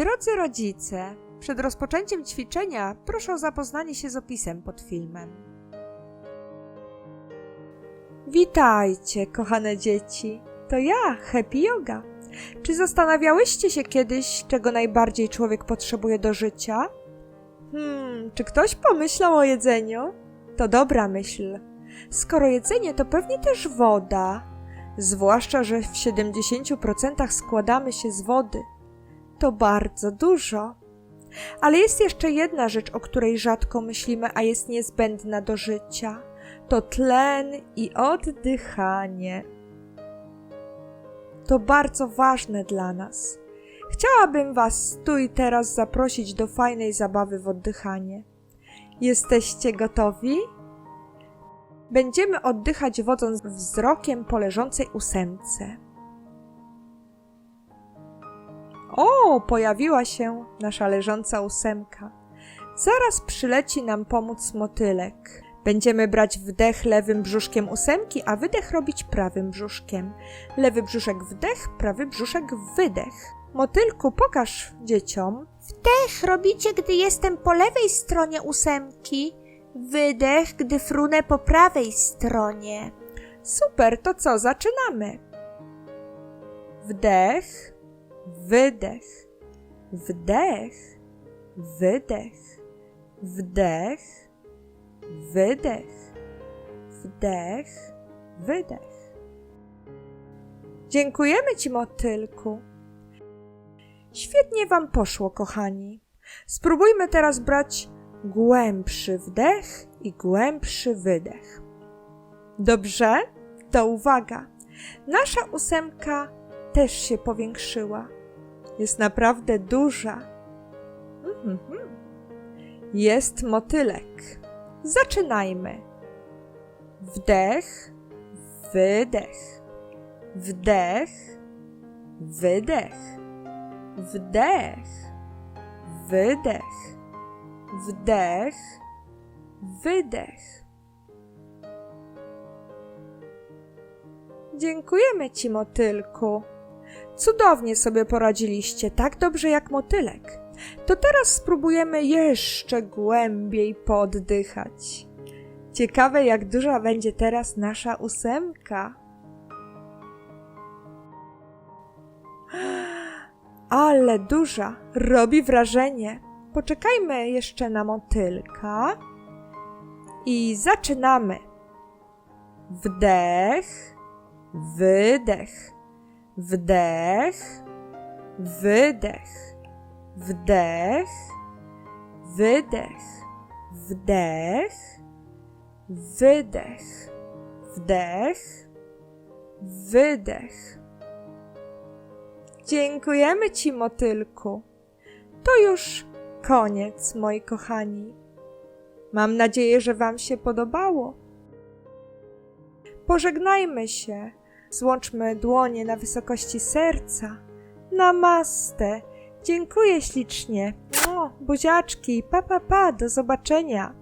Drodzy rodzice, przed rozpoczęciem ćwiczenia proszę o zapoznanie się z opisem pod filmem. Witajcie, kochane dzieci. To ja, Happy Yoga. Czy zastanawiałyście się kiedyś, czego najbardziej człowiek potrzebuje do życia? Hmm, czy ktoś pomyślał o jedzeniu? To dobra myśl. Skoro jedzenie, to pewnie też woda. Zwłaszcza, że w 70% składamy się z wody. To bardzo dużo. Ale jest jeszcze jedna rzecz, o której rzadko myślimy, a jest niezbędna do życia. To tlen i oddychanie. To bardzo ważne dla nas. Chciałabym Was tu i teraz zaprosić do fajnej zabawy w oddychanie. Jesteście gotowi? Będziemy oddychać wodząc wzrokiem po leżącej ósemce. O, pojawiła się nasza leżąca ósemka. Zaraz przyleci nam pomóc motylek. Będziemy brać wdech lewym brzuszkiem ósemki, a wydech robić prawym brzuszkiem. Lewy brzuszek wdech, prawy brzuszek wydech. Motylku, pokaż dzieciom. Wdech robicie, gdy jestem po lewej stronie ósemki. Wydech, gdy frunę po prawej stronie. Super, to co, zaczynamy? Wdech, wydech, wdech, wydech, wdech, wydech, wdech, wydech. Dziękujemy Ci, motylku. Świetnie Wam poszło, kochani. Spróbujmy teraz brać głębszy wdech i głębszy wydech. Dobrze? To uwaga. Nasza ósemka też się powiększyła. Jest naprawdę duża. Mhm. Jest motylek. Zaczynajmy. Wdech, wydech. Wdech, wydech. Wdech, wydech. Wdech, wydech. Dziękujemy Ci, motylku. Cudownie sobie poradziliście, tak dobrze jak motylek. To teraz spróbujemy jeszcze głębiej poddychać. Ciekawe, jak duża będzie teraz nasza ósemka. Ale duża, robi wrażenie. Poczekajmy jeszcze na motylka i zaczynamy. Wdech, wydech, wdech, wydech, wdech, wydech, wdech, wydech, wdech, wydech. Dziękujemy Ci, motylku. To już koniec, moi kochani. Mam nadzieję, że Wam się podobało. Pożegnajmy się. Złączmy dłonie na wysokości serca. Namaste. Dziękuję ślicznie. O, buziaczki. Pa, pa, pa. Do zobaczenia.